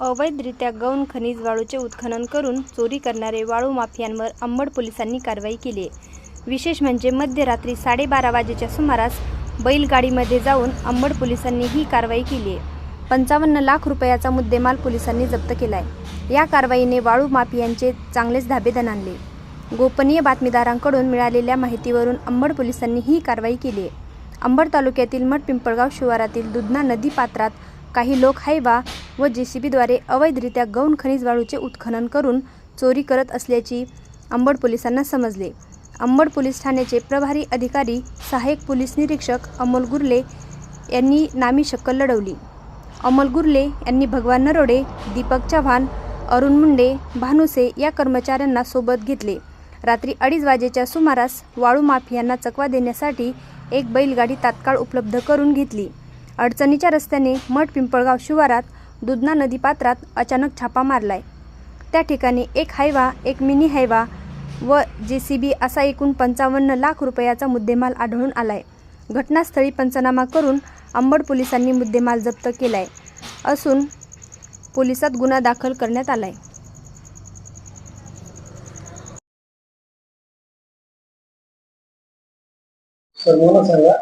अवैधरित्या गौण खनिज वाळूचे उत्खनन करून चोरी करणारे वाळू माफियांवर अंबड पोलिसांनी कारवाई केली. आहे विशेष म्हणजे मध्यरात्री साडेबारा वाजेच्या सुमारास बैलगाडीमध्ये जाऊन अंबड पोलिसांनी ही कारवाई केली. आहे पंचावन्न लाख रुपयाचा मुद्देमाल पोलिसांनी जप्त केला आहे या कारवाईने वाळू माफियांचे चांगलेच धाबेदन आणले. गोपनीय बातमीदारांकडून मिळालेल्या माहितीवरून अंबड पोलिसांनी ही कारवाई केली. आहे अंबड तालुक्यातील मठ पिंपळगाव शिवारातील दुधना नदी पात्रात काही लोक हायवा व जे सी बीद्वारे अवैधरित्या गौण खनिज वाळूचे उत्खनन करून चोरी करत असल्याची अंबड पोलिसांना समजले. अंबड पोलीस ठाण्याचे प्रभारी अधिकारी सहाय्यक पोलीस निरीक्षक अमोल गुर्ले यांनी नामी शक्कल लढवली. अमोल गुर्ले यांनी भगवान नरोडे दीपक चव्हाण अरुण मुंडे भानुसे या कर्मचाऱ्यांना सोबत घेतले. रात्री अडीच वाजेच्या सुमारास वाळू माफियांना चकवा देण्यासाठी एक बैलगाडी तात्काळ उपलब्ध करून घेतली. अडचणीच्या रस्त्याने मठ पिंपळगाव शिवारात दुधना नदीपात्रात अचानक छापा मारलाय. त्या ठिकाणी एक हायवा एक मिनी हायवा व जे सी बी असा एकूण पंचावन्न लाख रुपयाचा मुद्देमाल आढळून आलाय. घटनास्थळी पंचनामा करून अंबड पोलिसांनी मुद्देमाल जप्त केलाय असून पोलिसात गुन्हा दाखल करण्यात आलाय. सर मला सांगा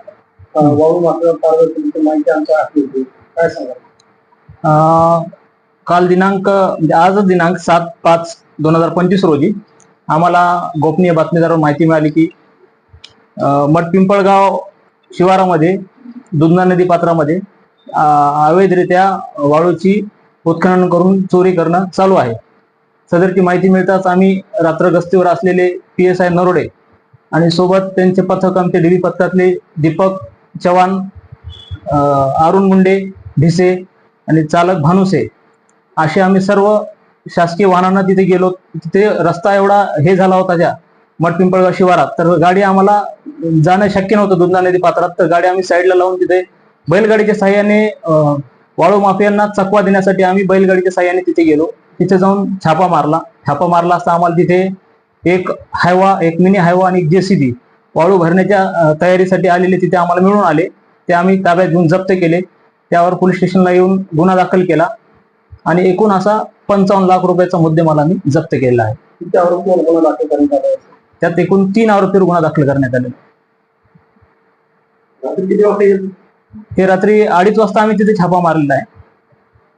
वाळू मात्र माहिती आमच्या हाती होती. काय सांगा काल दिनांक म्हणजे आज दिनांक सात पाच दोन हजार पंचवीस रोजी आम्हाला गोपनीय बातमीदारावर माहिती मिळाली की मठपिंपळगाव मठ पिंपळगाव शिवारामध्ये दुधना नदी पात्रामध्ये अवैधरित्या वाळूची उत्खनन करून चोरी करणं चालू आहे. सदरची माहिती मिळताच आम्ही रात्र गस्तीवर असलेले पी एस आय नरोडे आणि सोबत त्यांचे पथक आमचे डीबी पथकातले दीपक चव्हाण अरुण मुंडे भिसे आणि चालक भानुसे असे आम्ही सर्व शासकीय वाहनांना तिथे गेलो. तिथे रस्ता एवढा हे झाला होता त्या मठपिंपळगाव शिवारात. तर गाडी आम्हाला जाणं शक्य नव्हतं दुधना नदी पात्रात. तर गाडी आम्ही साईडला लावून तिथे बैलगाडीच्या सहाय्याने वाळू माफियांना चकवा देण्यासाठी आम्ही बैलगाडीच्या सहाय्याने तिथे गेलो. तिथे जाऊन छापा मारला. छापा मारला असता आम्हाला तिथे एक हायवा एक मिनी हायवा आणि एक जेसीबी वाळू भरण्याच्या तयारीसाठी आलेले तिथे आम्हाला मिळून आले. ते आम्ही ताब्यात घेऊन जप्त केले. त्यावर पोलीस स्टेशनला येऊन गुन्हा दाखल केला. आणि एकूण असा पंचावन्न लाख रुपयाचा मुद्देमाल आम्ही जप्त केलेला आहे. गुन्हा दाखल करण्यात आला? त्यात एकूण तीन आरोपीवर गुन्हा दाखल करण्यात आले. हे रात्री अडीच वाजता आम्ही तिथे छापा मारलेला आहे.